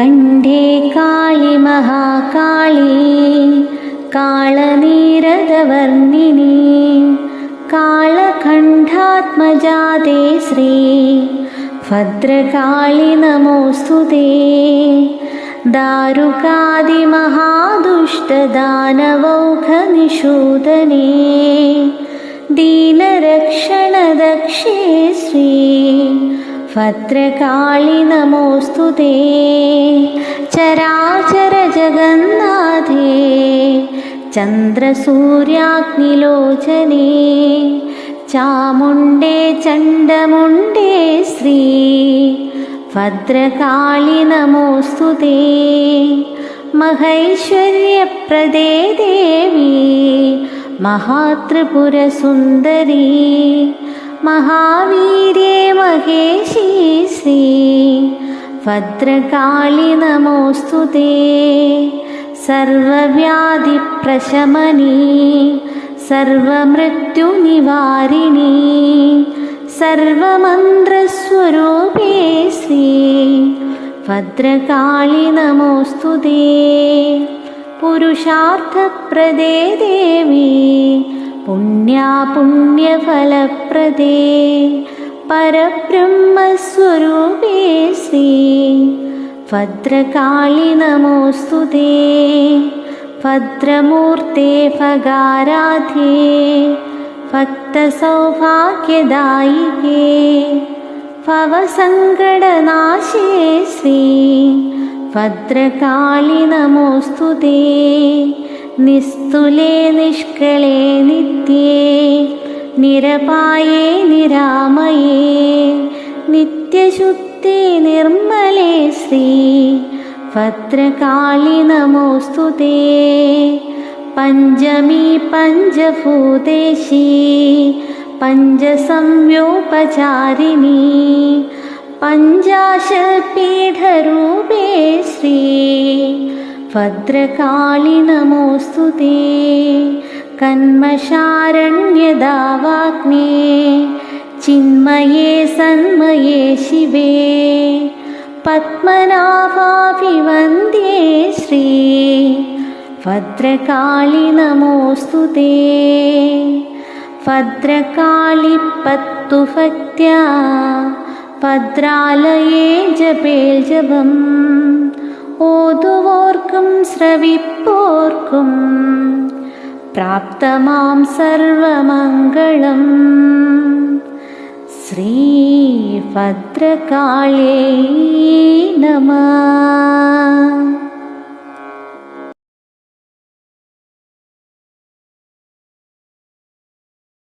कण्ठे काळि महाकाळी काळनीरदवर्णिनी कालकण्ठात्मजाते श्री भद्रकाळि नमोऽस्तु ते दारुकादिमहादुष्टदानवौघनिषूदने दीनरक्षणदक्षे श्री ഭദ്രകാളി നമോസ്തു തേ. ചരാചര ജഗന്നാഥേ. ചന്ദ്രസൂര്യാഗ്നിലോചനേ. ചാമുണ്ടേ ചണ്ഡമുണ്ടേ ശ്രീ. ഭദ്രകാളി നമോസ്തു തേ. മഹൈശ്വര്യപ്രദേ ദേവി. മഹാത്രിപുരസുന്ദരീ. महावीर्ये महेशी श्री भद्रकाळि नमोऽस्तु ते सर्वव्याधिप्रशमनी सर्वमृत्युनिवारिणी सर्वमन्त्रस्वरूपे श्री भद्रकाळि नमोऽस्तु ते पुरुषार्थप्रदे देवी पुण्या पुण्यफलप्रदे परब्रह्मस्वरूपे श्री भद्रकाळि नमोऽस्तु ते। भद्रमूर्ते भगाराध्ये भक्तसौभाग्यदायिके। भवसङ्कटनाशे श्री भद्रकाळि नमोऽस्तु ते നിസ്തുലേ നിഷ്കളേ നിത്യേ നിരപായേ നിരാമയേ നിത്യശുദ്ധേ നിർമ്മലേ ശ്രീ ഭദ്രകാളി നമോസ്തു പഞ്ചമീ പഞ്ചഭൂതേശി പഞ്ചസംയോപചാരിണി പഞ്ചാശൽപീഠരൂപേ ശ്രീ भद्रकाळि नमोऽस्तु ते। कन्मशारण्यदावाग्ने चिन्मये सन्मये शिवे। पद्मनाभाभिवन्द्ये श्री। भद्रकाळि नमोऽस्तु ते। भद्रकाळिपत्तुभक्त्या भद्रालये जपेल्जपम् ओदुवोर्कुं स्रविप्पोर्कुं प्राप्तमां सर्वमङ्गलम् श्रीभद्रकाळे नमः